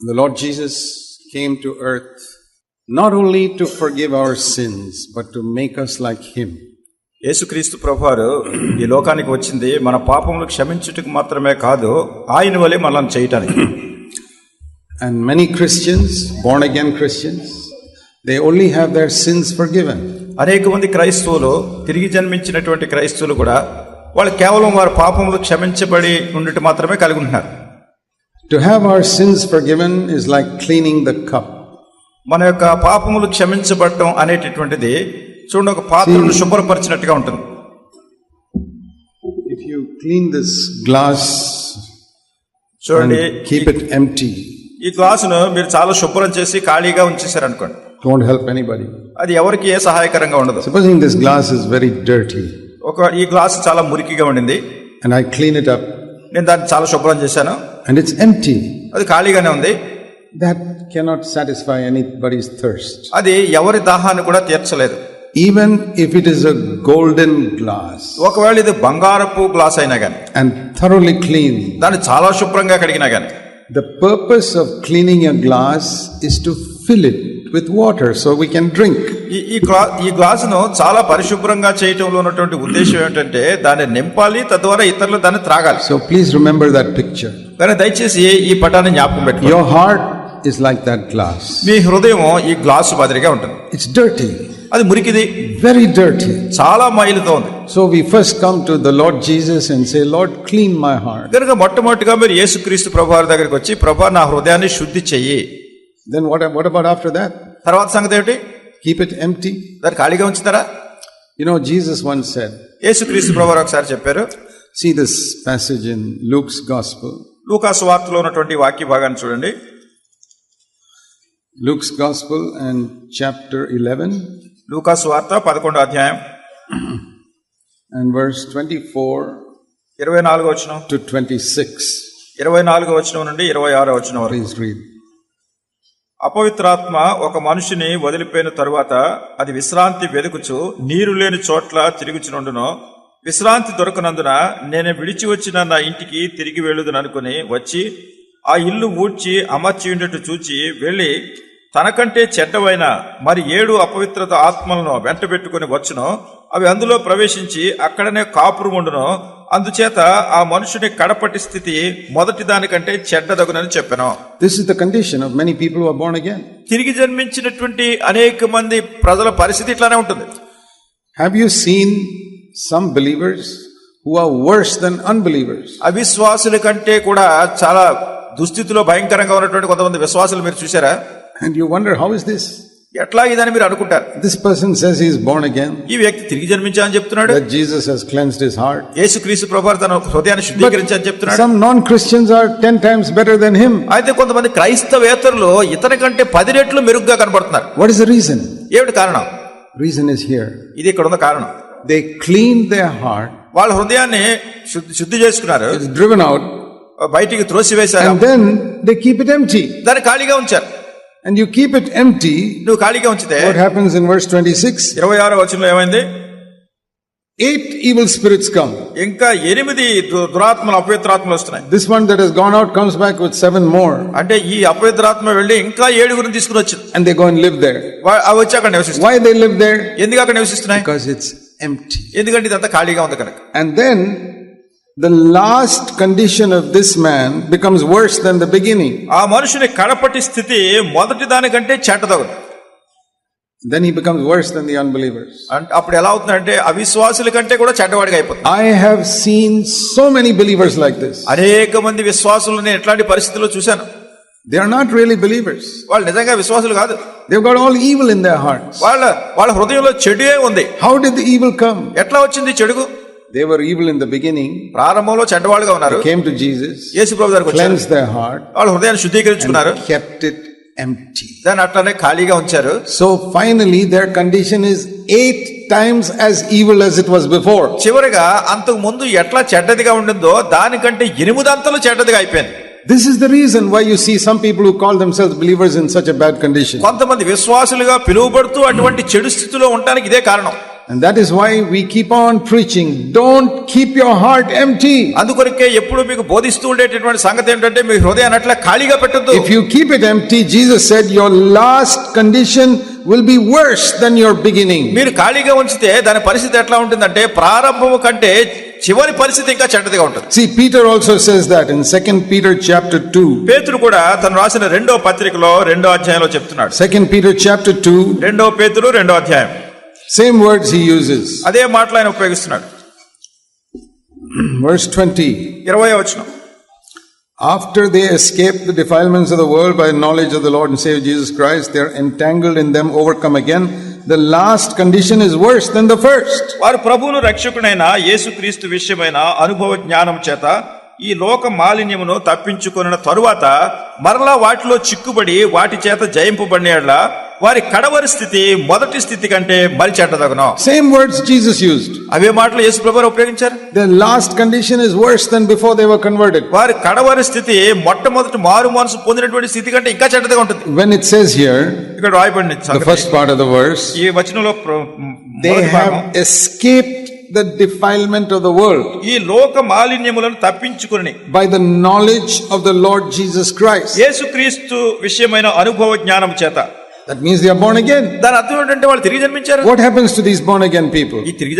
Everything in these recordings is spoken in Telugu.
The Lord Jesus came to earth not only to forgive our sins, but to make us like Him. యేసుక్రీస్తు ప్రభువారు ఈ లోకానికి వచ్చింది మన పాపములు క్షమించుటకు మాత్రమే కాదు ఆయన వలె మనల్ని చేయటానికి And many Christians, born again Christians, they only have their sins forgiven. అనేక మంది క్రైస్తవులు తిరిగి జన్మించినటువంటి క్రైస్తవులు కూడా వాళ్ళు కేవలం వారి పాపములు క్షమించబడి ఉండటం మాత్రమే కలిగి ఉంటున్నారు To have our sins forgiven is like cleaning the cup. మన యొక్క పాపములు క్షమించబడటం అనేటటువంటిది చూడండి ఒక పాత్రను శుభ్రపరిచినట్టుగా ఉంటుంది If you clean this glass చూడండి keep it empty, ఈ గ్లాసును మీరు చాలా శుభ్రం చేసి ఖాళీగా ఉంచేశారు అనుకోండి won't help anybody. అది ఎవరికి ఏ సహాయకరంగా ఉండదు Supposing this glass is very dirty ఒక ఈ గ్లాసు చాలా మురికిగా ఉండింది and I clean it up నేను దాన్ని చాలా శుభ్రం చేశాను and it's empty, అది ఖాళీగానే ఉంది that cannot satisfy anybody's thirst. అది ఎవరి దాహాన్ని కూడా తీర్చలేదు Even if it is a golden glass ఒకవేళ ఇది బంగారపు గ్లాస్ అయినా గాని and thoroughly clean, దాన్ని చాలా శుభ్రంగా కడిగినా గాని the purpose of cleaning a glass is to fill it with water so we can drink. ఈ ఈ గ్లా ఈ గ్లాసును చాలా పరిశుభ్రంగా చేయటంలో ఉన్నటువంటి ఉద్దేశం ఏంటంటే దాన్ని నింపాలి తద్వారా ఇతరులు దాన్ని త్రాగాలి So please remember that picture. కానీ దయచేసి ఈ పటాన్ని జ్ఞాపకం పెట్టుకోండి Your heart is like that glass. మీ హృదయం ఈ గ్లాసు మాదిరిగా ఉంటుంది It's dirty, అది మురికిది very dirty. చాలా మైలుతో ఉంది So we first come to the Lord Jesus and say, Lord, clean my heart. కనుక మొట్టమొదటిగా మీరు యేసుక్రీస్తు ప్రభువారి దగ్గరికి వచ్చి ప్రభా నా హృదయాన్ని శుద్ధి చెయ్యి Then what, what about after that? తర్వాత సంగతి ఏమిటి Keep it empty? దాన్ని ఖాళీగా ఉంచుతారా You know, Jesus once said, యేసుక్రీస్తు ప్రభువారు ఒకసారి చెప్పారు see this passage in Luke's Gospel. లూకాసు వార్తలో ఉన్నటువంటి వాక్య భాగాన్ని చూడండి Luke's Gospel and chapter 11 లూకాసు వార్త పదకొండో అధ్యాయం and verse 24 ఇరవై నాలుగో వచనం to 26. ఇరవై నాలుగో వచనం నుండి ఇరవై ఆరో వచనం వరకు Please read. అపవిత్రాత్మ ఒక మనిషిని వదిలిపోయిన తరువాత అది విశ్రాంతి వెదుకుచు నీరు లేని చోట్ల తిరుగుచునుండును. విశ్రాంతి దొరకనందున నేను విడిచి వచ్చిన నా ఇంటికి తిరిగి వెళ్ళుదుననుకుని వచ్చి ఆ ఇల్లు ఊడ్చి అమర్చి ఉండేట్టు చూచి వెళ్ళి తనకంటే చెడ్డవైన మరి ఏడు అపవిత్రత ఆత్మలను వెంట పెట్టుకుని వచ్చును అవి అందులో ప్రవేశించి అక్కడనే కాపురు ఉండును అందుచేత ఆ మనుషుని కడపటి స్థితి మొదటి దానికంటే చెడ్డదగునని చెప్పాను This is the condition of many people who are born again. తిరిగి జన్మించినటువంటి అనేక మంది ప్రజల పరిస్థితి ఇట్లానే ఉంటుంది Have you seen some believers who are worse than unbelievers? అవిశ్వాసుల కంటే కూడా చాలా దుస్థితిలో భయంకరంగా ఉన్నటువంటి కొంతమంది విశ్వాసులు మీరు చూసారా And you wonder, how is this? ఎట్లా ఇదని మీరు అనుకుంటారు This person says he is born again, ఈ వ్యక్తి తిరిగి జన్మించా అని చెప్తున్నాడు that Jesus has cleansed his heart. యేసుక్రీస్తు ప్రభు తన హృదయాన్ని శుద్ధీకరించని చెప్తున్నాడు Some non Christians are ten times better than him. అయితే కొంతమంది క్రైస్తవేతరులు ఇతని కంటే పది రెట్లు మెరుగ్గా కనబడుతున్నారు What is the reason? ఏమిటి కారణం Reason is here. ఇది ఇక్కడ ఉన్న కారణం They cleaned their heart, వాళ్ళ హృదయాన్ని శుద్ధి శుద్ధి చేసుకున్నారు it's driven out, బయటికి త్రోసివేశారు and then they keep it empty. దాన్ని ఖాళీగా ఉంచారు And you keep it empty, నువ్వు ఖాళీగా ఉంచితే what happens in verse 26? ఇరవై ఆరో వచనంలో ఏమైంది Eight evil spirits come. ఇంకా ఎనిమిది దు- దురాత్మలు అపవిత్రాత్మలు వస్తున్నాయి This one that has gone out comes back with seven more, అంటే ఈ అపవిత్రాత్మ వెళ్ళి ఇంకా ఏడుగురిని తీసుకుని వచ్చింది and they go and live there. వా- అవి వచ్చి అక్కడ నివసిస్తాయి Why they live there? ఎందుకు అక్కడ నివసిస్తున్నాయి Because it's empty. ఎందుకంటే ఇదంతా ఖాళీగా ఉంది కనుక And then the last condition of this man becomes worse than the beginning. ఆ మనుషుని కడపటి స్థితి మొదటి దానికంటే చెడ్డదగును Then he becomes worse than the unbelievers. అంటే అప్పుడు ఎలా అవుతుందంటే అవిశ్వాసుల కంటే కూడా చెడ్డవాడిగా అయిపోతుంది I have seen so many believers like this. అనేక మంది విశ్వాసులు నేను ఎట్లాంటి పరిస్థితుల్లో చూశాను They are not really believers. వాళ్ళు నిజంగా విశ్వాసులు కాదు They've got all evil in their hearts. వాళ్ళ వాళ్ళ హృదయంలో చెడుయే ఉంది How did the evil come? ఎట్లా వచ్చింది చెడుగు They were evil in the beginning, ప్రారంభంలో చెడ్డవాళ్ళుగా ఉన్నారు came to Jesus, యేసు ప్రభు దగ్గరకు cleansed their heart, వాళ్ళ హృదయాన్ని శుద్ధీకరించుకున్నారు kept it empty. దాన్ని అట్లానే ఖాళీగా ఉంచారు So finally, their condition is eight times as evil as it was before. చివరిగా అంతకు ముందు ఎట్లా చెడ్డదిగా ఉండిందో దానికంటే ఎనిమిదంతలు చెడ్డదిగా అయిపోయింది This is the reason why you see some people who call themselves believers in such a bad condition. కొంతమంది విశ్వాసులుగా పిలువబడుతూ అటువంటి చెడు స్థితిలో ఉండడానికి ఇదే కారణం And that is why we keep on preaching. Don't keep your heart empty. అందుకొరకే ఎప్పుడు మీకు బోధిస్తూ ఉండేటటువంటి సంగతి ఏంటంటే మీ హృదయాన్ని అట్లా ఖాళీగా పెట్టద్దు If you keep it empty, Jesus said, your last condition will be worse than your beginning. మీరు ఖాళీగా ఉంచితే దాని పరిస్థితి ఎట్లా ఉంటుందంటే ప్రారంభము కంటే చివరి పరిస్థితి ఇంకా చెడ్డదిగా ఉంటుంది See, Peter also says that in 2 Peter chapter 2. పేతురు కూడా తను రాసిన రెండో పత్రికలో రెండో అధ్యాయంలో చెప్తున్నాడు 2 Peter chapter 2, రెండో పేతురు రెండో అధ్యాయం సేమ్ వర్డ్స్ హీ యూజెస్ అదే మాటలు ఆయన ఉపయోగిస్తున్నాడు. వర్స్ ట్వంటీ ఇరవై వచ్చిన after they escape the defilements of the world by knowledge of the lord save Jesus Christ they are entangled in them overcome again the last condition is worse then the first వారు ప్రభువును రక్షకుడైన యేసుక్రీస్తు విషయమైన అనుభవ జ్ఞానం చేత ఈ లోక మాలిన్యమును తప్పించుకున్న తరువాత మరలా వాటిలో చిక్కుబడి వాటి చేత జయింపబడిన వారి కడవరి స్థితి మొదటి స్థితి కంటే మరి మలిచెట్టదగను సేమ్ వర్డ్స్ జీసస్ యూజ్డ్ అవే మాటలు యేసు ప్రభువు ఉపయోగించారు? The last condition is worse than before they were converted వారి కడవరి స్థితి మొట్టమొదటి మారు మనసు పొందినటువంటి స్థితి కంటే ఇంకా చెడ్డదగా ఉంటుంది. వెన్ ఇట్ సేస్ హియర్ ఇక్కడ రాయబడింది the first part of the verse ఈ వచనంలో they have escaped the defilement of the world ఈ లోక మాలిన్యములను తప్పించుకొని by the knowledge of the lord Jesus Christ యేసుక్రీస్తు విషయమైన అనుభవ జ్ఞానం చేత. That means they are born again దాని అర్థం ఏంటంటే వాళ్ళు తిరిగి జన్మించారు. What happens to this born again people ఈ తిరిగి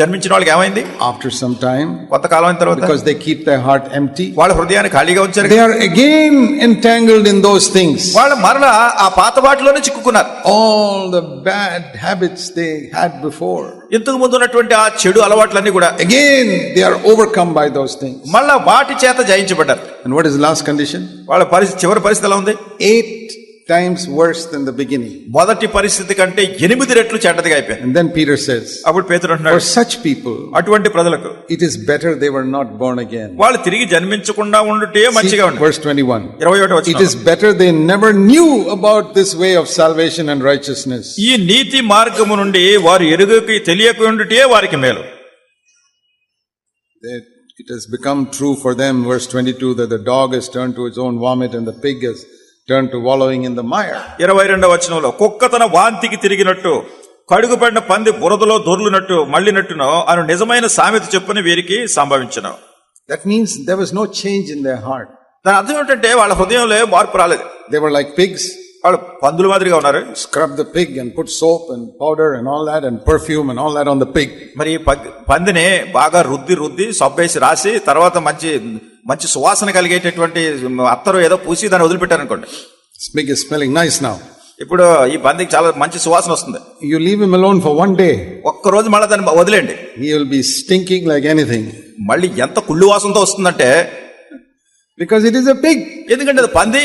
జన్మించిన వాళ్ళకి ఏమైంది? ఆఫ్టర్ సమ్ టైం కొంత కాలం అయిన తర్వాత because they keep their heart empty వాళ్ళ హృదయాన్ని ఖాళీగా ఉంచారు. They are again entangled in those things వాళ్ళు మరల ఆ పాత బాటలోనే చిక్కుకున్నారు. All the bad habits they had before ఇంతకు ముందు ఉన్నటువంటి ఆ చెడు అలవాట్లన్నీ కూడా again they are overcome by those things మళ్ళా వాటి చేత జయించబడ్డారు. And what is last condition వాళ్ళ పరిస్థితి చివరి పరిస్థితి ఎలా ఉంది? Eight times worse than the beginning. మొదటి పరిస్థితి కంటే ఎనిమిది రెట్లు చెడ్డదిగా అయిపోయింది And then Peter says, అప్పుడు పేతురు For అంటున్నాడు such people, అటువంటి ప్రజలకు it is better they were not born again. వాళ్ళు తిరిగి జన్మించకుండా ఉండుటే See, మంచిగా ఉండు verse 21. ఇరవై ఒకటి It వచ్చిన is better they never knew about this way of salvation and righteousness. ఈ నీతి మార్గము నుండి వారు ఎరుగకి తెలియక ఉండుటే వారికి మేలు That It has become true for them, verse 22, that the dog has turned to its own vomit and the pig has turned to wallowing in the mire. ఇరవై రెండవ వచనంలో కుక్క తన వాంతికి తిరిగినట్టు కడుగుపడిన పంది బురదలో దొర్లునట్టు మళ్ళినట్టునో అను నిజమైన సామెత చెప్పుని వీరికి సంభవించను That means there was no change in their heart. దాని అర్థం ఏంటంటే వాళ్ళ హృదయంలో మార్పు రాలేదు They were like pigs, వాళ్ళు పందులు మాదిరిగా ఉన్నారు. Scrub the pig and put soap and powder and all that and perfume and all that on the pig మరి పందిని బాగా రుద్ది రుద్ది సబ్బేసి రాసి తర్వాత మంచి మంచి సువాసన కలిగేటటువంటి అత్తరు ఏదో పూసి దాన్ని వదిలిపెట్టారు అనుకోండి స్మిగ్ ఇస్ స్మెల్లింగ్ నైస్ నౌ ఇప్పుడు ఈ పందికి చాలా మంచి సువాసన వస్తుంది. You leave him alone for one day ఒక్క రోజు మళ్ళీ దాన్ని వదిలేండి he will be stinking like anything మళ్ళీ ఎంత కుళ్ళు వాసనతో వస్తుందంటే because it is a pig ఎందుకంటే అది పంది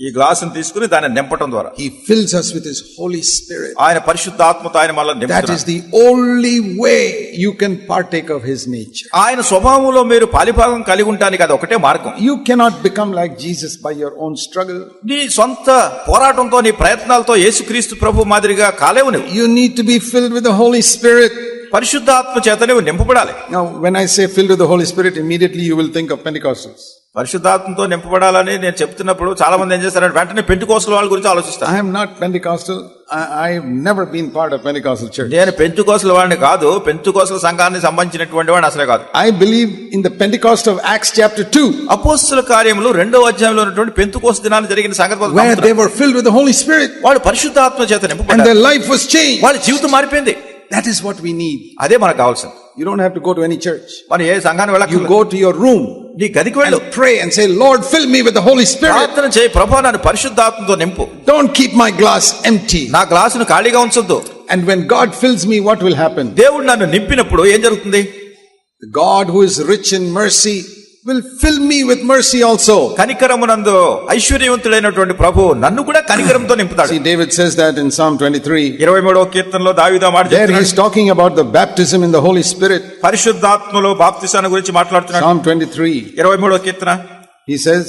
ఈ గ్లాస్ని తీసుకుని దాన్ని నింపడం ద్వారా. He fills us with his holy spirit. ఆయన పరిశుద్ధాత్మతో ఆయన మనల్ని నింపుతాడు that is the only way you can partake of his nature ఆయన స్వభావంలో మీరు పరిపాలన కలిగి ఉండడానికి అది ఒకటే మార్గం. You cannot become like Jesus by your own struggle నీ సొంత పోరాటంతో నీ ప్రయత్నాలతో యేసుక్రీస్తు ప్రభు మాదిరిగా కాలేవు నువ్వు you need to be filled with the holy spirit పరిశుద్ధాత్మ చేతనే నింపబడాలి. Now when I say filled with the holy spirit immediately you will think of Pentecostals పరిశుద్ధాత్మతో నింపబడాలని నేను చెప్తున్నప్పుడు చాలా మంది ఏం చేస్తారంటే వెంటనే పెంటు కోసల వాళ్ళ గురించి not Pentecostal. I, I have never been part of Pentecostal church. నేను పెంచు కోసల వాడిని కాదు పెంచు కోసల సంఘానికి సంబంధించినటువంటి వాడిని అసలే కాదు I believe in the Pentecost of Acts chapter 2, అపోస్తుల కార్యములు రెండో అధ్యాయంలో ఉన్నటువంటి పెంతు కోస దినాన్ని జరిగిన సంగతి they నమ్ముతున్నారు. were filled with the Holy Spirit వాళ్ళు పరిశుద్ధాత్మ చేత నింపబడ్డారు their life was changed. వాళ్ళ జీవితం మారిపోయింది That is what we need. అదే మనకు కావాల్సింది You don't have to go to any church. మనం ఏ సంఘాన్ని You వెళ్ళక go to your room నీ గదికి వెళ్ళు and pray and say, Lord, fill me with the Holy Spirit. ప్రార్థన చేయి ప్రభా నన్ను పరిశుద్ధాత్మతో నింపు Don't keep my glass empty. నా గ్లాసును ఖాళీగా ఉంచొద్దు And when God fills me, what will happen? దేవుడు నన్ను నింపినప్పుడు ఏం జరుగుతుంది The God who is rich in mercy will fill me with mercy also. కనికరమునందు ఐశ్వర్యవంతుడైనటువంటి ప్రభు నన్ను కూడా కనికరంతో నింపుతాడు See, David says that in Psalm 23. ఇరవై మూడవ కీర్తనలో దావిదా మాట There చెప్తున్నాడు. he's talking about the baptism in the Holy Spirit. పరిశుద్ధాత్మలో బాప్తిసాన్ని గురించి మాట్లాడుతున్నాడు Psalm 23. ఇరవై మూడవ కీర్తన He says,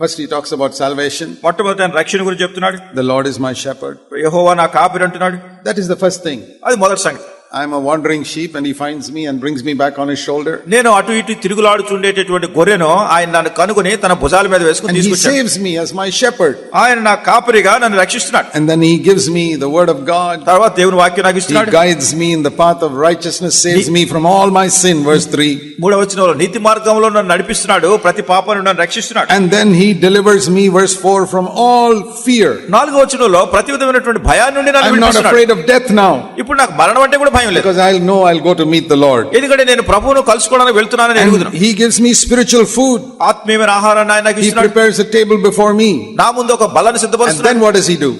first he talks about salvation. మొట్టమొదటి ఆయన రక్షణ గురించి చెప్తున్నాడు The Lord is my shepherd. యెహోవా నా కాపిరి అంటున్నాడు That is the first thing. అది మొదటి సంగతి I am a wandering sheep and he finds me and brings me back on his shoulder. నేను అటు ఇటు తిరుగులాడుచుండేటటువంటి గొర్రెను ఆయన నన్ను కనుగొని తన భుజాల మీద వేసుకుని And he తీసుకొచ్చాడు saves me as my shepherd. ఆయన నా కాపరిగా నన్ను రక్షిస్తున్నాడు And then he gives me the word of God. తర్వాత దేవుని వాక్యం నాకు He ఇస్తున్నాడు guides me in the path of righteousness, saves me from all my sin, verse 3. మూడవ వచనంలో నీతి మార్గంలో నన్ను నడిపిస్తున్నాడు ప్రతి పాపను నన్ను రక్షిస్తున్నాడు And then he delivers me, verse 4, from all fear. నాలుగో వచనంలో ప్రతి విధమైనటువంటి భయాన్ని నుండి నన్ను I'm not విడిపిస్తున్నాడు afraid of death now ఇప్పుడు నాకు మరణం అంటే కూడా భయం లేదు because I'll know I'll go to meet the Lord. ఎందుకంటే నేను ప్రభువును కలుసుకోవడానికి వెళ్తున్నానని And ఎరుగుతున్నాను he gives me spiritual food. ఆత్మీయమైన ఆహారాన్ని ఆయన నాకు He ఇస్తున్నాడు prepares a table before me. నా ముందు ఒక బలని And సిద్ధపరుస్తున్నాడు then what does he do?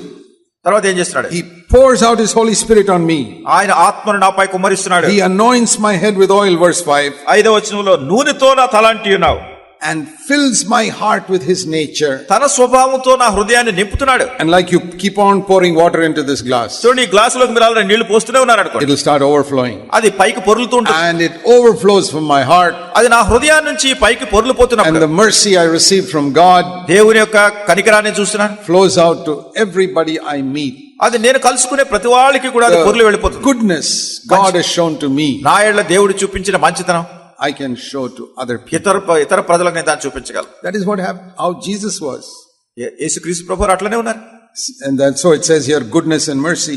తర్వాత ఏం చేస్తున్నాడు He pours out his Holy Spirit on me. ఆయన ఆత్మను నాపై కుమ్మరిస్తున్నాడు He anoints my head with oil, verse 5, ఐదవ వచనంలో నూనెతో నా తలాంటి ఉన్నావు and fills my heart with his nature. తన స్వభావంతో నా హృదయాన్ని నింపుతున్నాడు And like you keep on pouring water into this glass, చూడండి ఈ గ్లాసులోకి మీరు అలా నీళ్లు పోస్తూనే ఉన్నారు అనుకోండి it'll start overflowing. అది పైకి పొరులుతూ ఉంటుంది And it overflows from my heart. అది నా హృదయాన్ని నుంచి పైకి And పొరులుపోతున్నప్పుడు the mercy I receive from God దేవుని యొక్క కనికరాన్ని చూస్తున్నాను flows out to everybody I meet. అది నేను కలుసుకునే ప్రతి వాళ్ళకి కూడా అది పొరులు వెళ్ళిపోతుంది Goodness God has shown to me, నా ఏళ్ల దేవుడు చూపించిన మంచితనం I can show to other people. ఇతర ఇతర ప్రజలకు నేను దాన్ని చూపించగలను That is what happened, how Jesus was. ఏ- యేసుక్రీస్తు ప్రభు అట్లనే ఉన్నారు And then so it says here, goodness and mercy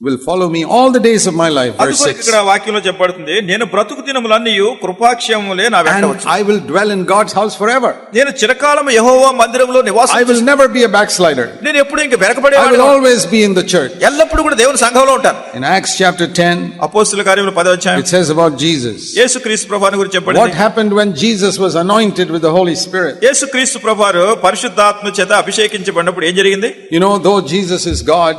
will follow me all the days of my life. Verse అందుకొరకు 6. ఇక్కడ వాక్యంలో చెప్పబడుతుంది నేను బ్రతుకు దినములన్నీ కృపాక్షేమములే నా వెంట And వచ్చు I will dwell in God's house forever. నేను చిరకాలం యెహోవా మందిరంలో నివాసం I will never be a backslider. నేను ఎప్పుడు ఇంక వెనకబడే I will always be in the church. ఎల్లప్పుడు కూడా దేవుని సంఘంలో ఉంటాను In Acts chapter 10, అపోస్తుల కార్యములు పదో it అధ్యాయం says about Jesus. యేసుక్రీస్తు ప్రభాని గురించి What చెప్పండి happened when Jesus was anointed with the Holy Spirit? యేసుక్రీస్తు ప్రభారు పరిశుద్ధాత్మ చేత అభిషేకించబడినప్పుడు ఏం జరిగింది You know, though Jesus is God,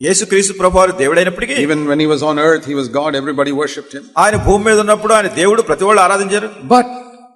యేసుక్రీస్తు ప్రభారు దేవుడైనప్పటికీ even when he was on earth, he was God, everybody worshipped him. ఆయన భూమి మీద ఉన్నప్పుడు ఆయన దేవుడు ప్రతి వాళ్ళు ఆరాధించారు But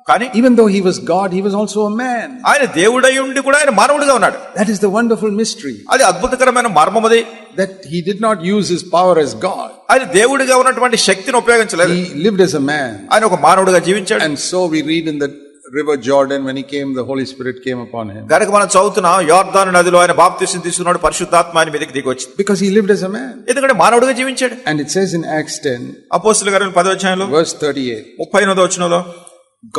కానీ even though he was God, he was also a man. ఆయన దేవుడై ఉండి కూడా ఆయన మానవుడిగా ఉన్నాడు That is the wonderful mystery అది అద్భుతకరమైన మర్మమది that he did not use his power as God. ఆయన దేవుడిగా ఉన్నటువంటి శక్తిని ఉపయోగించలేదు He lived as a man. ఆయన ఒక మానవుడిగా జీవించాడు And so we read in the river Jordan when he came, the Holy Spirit came upon him. కనుక మనం చదువుతున్నాం యోర్దాను నదిలో ఆయన బాప్తీసం తీసుకున్నాడు పరిశుద్ధాత్మ ఆయన మీదకి దిగి వచ్చింది Because he lived as a man. ఎందుకంటే మానవుడిగా జీవించాడు And it says in Acts 10, అపోస్తుల గారు పదో అధ్యాయంలో verse 38, ముప్పై ఎనిమిదో వచ్చినలో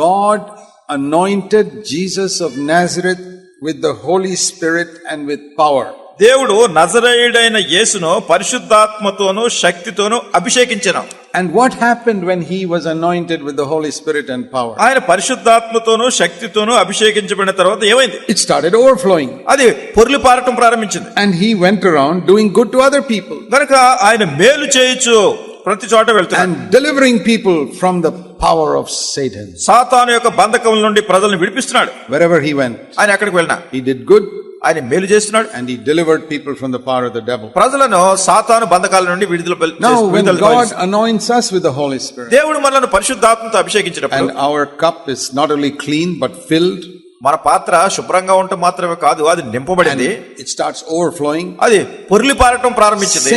God anointed Jesus of Nazareth with the Holy Spirit and with power. దేవుడు నజరేయుడైన యేసును పరిశుద్ధాత్మతోను శక్తితోను అభిషేకించాను And what happened when he was anointed with the Holy Spirit and power? ఆయన పరిశుద్ధాత్మతోను శక్తితోను అభిషేకించబడిన తర్వాత ఏమైంది It started overflowing. అది పొర్లి పారటం ప్రారంభించింది And he went around doing good to other people కనుక ఆయన మేలు చేయొచ్చు ప్రతి చోట వెళ్తున్నాడు delivering people from the power of Satan. సాతాను యొక్క బంధకం నుండి ప్రజల్ని విడిపిస్తున్నాడు Wherever he went, ఆయన ఎక్కడికి వెళ్ళినా he did good ఆయన మేలు చేస్తున్నాడు. And he delivered people from the power of the devil ప్రజలను సాతాను బంధకాల నుండి విడుదల now with the holy spirit దేవుడు మనల్ని పరిశుద్ధాత్మతో అభిషేకించినప్పుడు our cup is not only clean but filled మన పాత్ర శుభ్రంగా ఉంటే మాత్రమే కాదు అది నింపబడింది. ఇట్ స్టార్ట్స్ ఓవర్ ఫ్లోయింగ్ అది పొరిలి పారటం ప్రారంభించింది.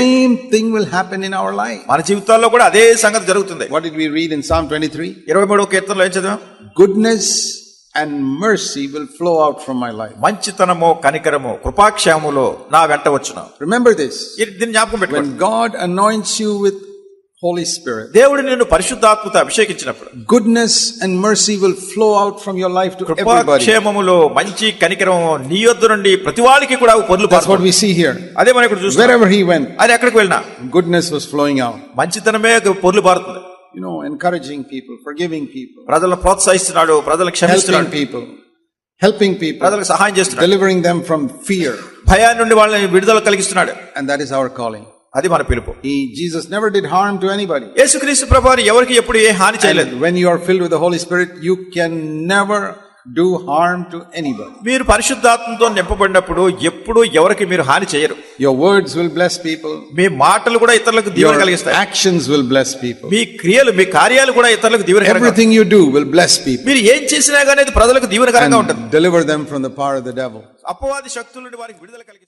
Thing will happen in our life మన జీవితాల్లో కూడా అదే సంగతి జరుగుతుంది. What it we read in Psalm 23 23వ కీర్తనలో ఏం చదివాం? Goodness and mercy will flow out from my life. మంచితనము కనికరము కృపాక్షేమములో నా వెంట వచ్చును Remember this. ఇది- దీన్ని జ్ఞాపకం పెట్టుకోండి When God anoints you with Holy Spirit, దేవుడు నిన్ను పరిశుద్ధాత్మతో అభిషేకించినప్పుడు goodness and mercy will flow out from your life to everybody. కృపాక్షేమములో మంచి కనికరము నీ యొద్ద నుండి ప్రతి వాడికి కూడా పొర్లు That's what పారుతుంది. we see here. అదే మనం ఇక్కడ చూస్తాం Wherever he went, ఆయన ఎక్కడికి వెళ్ళినా goodness was flowing out. మంచితనమే పొర్లు పారుతుంది encouraging people, forgiving people, ప్రజలను ప్రోత్సహిస్తున్నాడు ప్రజలను helping క్షమిస్తున్నాడు people, helping people, ప్రజలకు సహాయం చేస్తున్నాడు delivering them from fear. భయాన్ని నుండి వాళ్ళని విడుదల కలిగిస్తున్నాడు And that is our calling. అది మన పిలుపు He, Jesus never did harm to anybody. యేసుక్రీస్తు ప్రభాని ఎవరికి ఎప్పుడు ఏ హాని చేయలేదు And when you are filled with the Holy Spirit, you can never do harm to anybody. మీరు పరిశుద్ధాత్మతో నింపబడినప్పుడు ఎప్పుడు ఎవరికి మీరు హాని చేయరు Your words will bless people. మీ మాటలు కూడా ఇతరులకు దీవెన Your కలిగిస్తాయి actions will bless people. మీ క్రియలు మీ కార్యాలు కూడా ఇతరులకు ఉంటాయి. Everything you do will bless people మీరు ఏం చేసినా గానీ అది ప్రజలకు దీవెనకరంగా ఉంటుంది deliver them from the power of the devil. అపవాది శక్తుల నుండి వారికి విడుదల కలిగిస్తుంది